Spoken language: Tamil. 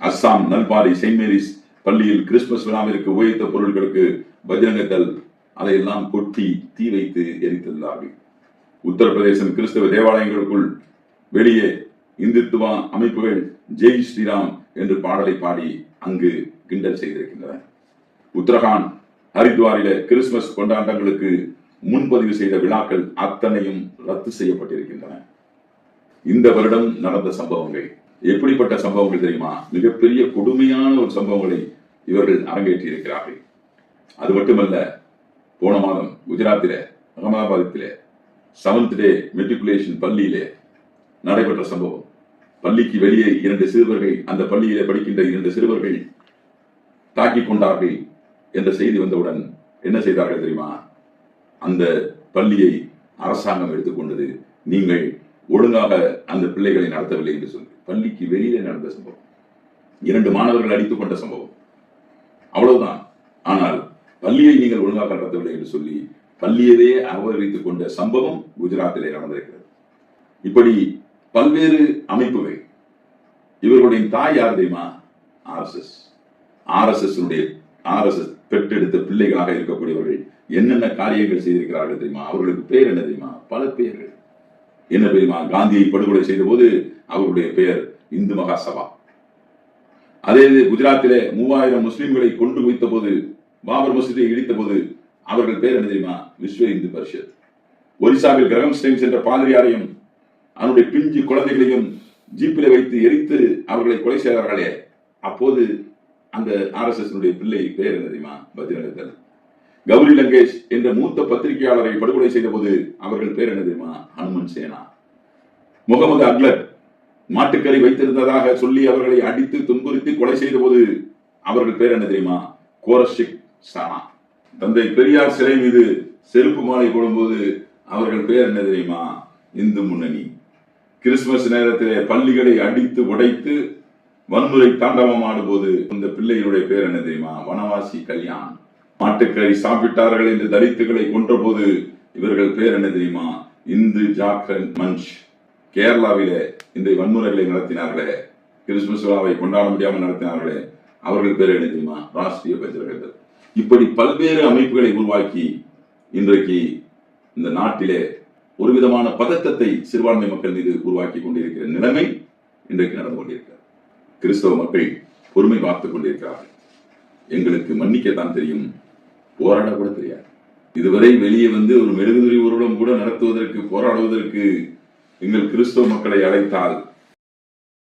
அஸ்ஸாம் நல்பாரி செயின்ட் மேரிஸ் பள்ளியில் கிறிஸ்துமஸ் விழாவிற்கு உயர்த்த பொருட்களுக்கு பஜ்ரங்கத்தல் அதையெல்லாம் கொட்டி தீ வைத்து எரித்துள்ளார்கள் உத்தரப்பிரதேசம் கிறிஸ்தவ தேவாலயங்களுக்குள் வெளியே இந்துத்துவ அமைப்புகள் ஜெய் ஸ்ரீராம் என்று பாடலை பாடி அங்கு கிண்டல் செய்திருக்கின்றன உத்தரகாண்ட் ஹரித்வாரில கிறிஸ்துமஸ் கொண்டாட்டங்களுக்கு முன்பதிவு செய்த விழாக்கள் அத்தனையும் ரத்து செய்யப்பட்டிருக்கின்றன. இந்த வருடம் நடந்த சம்பவங்கள் எப்படிப்பட்ட சம்பவங்கள் தெரியுமா? மிகப்பெரிய கொடுமையான ஒரு சம்பவங்களை இவர்கள் அரங்கேற்றி இருக்கிறார்கள் அது மட்டுமல்ல போன மாதம் குஜராத்தில அகமதாபாத்தில் செவன்த் டே மெட்ரிகுலேஷன் பள்ளியிலே நடைபெற்ற சம்பவம். பள்ளிக்கு வெளியே இரண்டு சிறுவர்கள் அந்த பள்ளியிலே படிக்கின்ற இரண்டு சிறுவர்கள் தாக்கிக் கொண்டார்கள் என்ற செய்தி வந்தவுடன் என்ன செய்தார்கள் தெரியுமா? அந்த பள்ளியை அரசாங்கம் எடுத்துக்கொண்டது நீங்கள் ஒழுங்காக அந்த பிள்ளைகளை நடத்தவில்லை என்று சொல்லி பள்ளிக்கு வெளியில நடந்த சம்பவம். இரண்டு மாணவர்கள் அடித்துக் கொண்ட சம்பவம். அவ்வளவுதான். ஆனால் பள்ளியை நீங்கள் ஒழுங்காக நடத்தவில்லை என்று சொல்லி பள்ளியதையே அபகரித்துக் கொண்ட சம்பவம் குஜராத்திலே நடந்திருக்கிறது. இப்படி பல்வேறு அமைப்புகள் இவர்களுடைய தாய் யார் தெரியுமா? ஆர்எஸ்எஸ் ஆர்எஸ்எஸ் ஆர்எஸ்எஸ் பெற்றெடுத்த பிள்ளைகளாக இருக்கக்கூடியவர்கள் என்னென்ன காரியங்கள் செய்திருக்கிறார்கள் தெரியுமா? அவர்களுக்கு பேர் என்ன தெரியுமா? பல பெயர்கள் என்ன தெரியுமா காந்தியை படுகொலை செய்த போது அவருடைய பெயர் இந்து மகாசபா. அதே இது குஜராத்திலே மூவாயிரம் முஸ்லிம்களை கொண்டு வைத்த போது பாபர் மசூதியை இடித்த போது அவர்கள் பேர் என்ன தெரியுமா? விஸ்வ இந்து பரிஷத். ஒரிசாவில் கிரகம் ஸ்டெயின்ஸ் என்ற பாதிரியாரையும் அவனுடைய பிஞ்சு குழந்தைகளையும் ஜீப்பில் வைத்து எரித்து அவர்களை கொலை செய்தார்களே. அப்போது அந்த ஆர்எஸ்எஸ் பிள்ளை பேர் என்ன தெரியுமா? பஜ்ரங்கதள் கௌரி லங்கேஷ் என்ற மூத்த பத்திரிகையாளரை படுகொலை செய்த போது அவர்கள் பேர் என்ன தெரியுமா? ஹனுமன் சேனா. முகமது அக்லர் மாட்டுக்கறி வைத்திருந்ததாக சொல்லி அவர்களை அடித்து துன்புறுத்தி கொலை செய்த போது அவர்கள் பேர் என்ன தெரியுமா? கோரஷிக் சானா. தந்தை பெரியார் சிலை மீது செருப்பு மாலை போடும்போது அவர்கள் பேர் என்ன தெரியுமா? இந்து முன்னணி. கிறிஸ்துமஸ் நேரத்திலே பள்ளிகளை அடித்து உடைத்து வன்முறை தாண்டவம் ஆடும்போது இந்த பிள்ளைகளுடைய பேர் என்ன தெரியுமா? வனவாசி கல்யாண். மாட்டுக்கறி சாப்பிட்டார்கள் என்று தலித்துகளை கொன்றபோது இவர்கள் பேர் என்ன தெரியுமா? இந்து ஜாக்ரன் மஞ்ச் கேரளாவிலே இந்த வன்முறைகளை நடத்தினார்களே. கிறிஸ்துமஸ் விழாவை கொண்டாட முடியாமல் நடத்தினார்களே. அவர்கள் பேர் என்ன தெரியுமா? ராஷ்டிரிய பஜர்கள் இப்படி பல்வேறு அமைப்புகளை உருவாக்கி இன்றைக்கு இந்த நாட்டிலே ஒரு விதமான பதட்டத்தை சிறுபான்மை மக்கள் மீது உருவாக்கி கொண்டிருக்கிற நிலைமை இன்றைக்கு நடந்து கொண்டிருக்கிறது. கிறிஸ்தவ மக்கள் பொறுமை பார்த்துக் கொண்டிருக்கிறார்கள். எங்களுக்கு மன்னிக்கத்தான் தெரியும். போராட கூட தெரியாது. இதுவரை வெளியே வந்து ஒரு மெழுகுதிரி ஊர்வலம் கூட நடத்துவதற்கு போராடுவதற்கு எங்கள் கிறிஸ்தவ மக்களை அழைத்தால்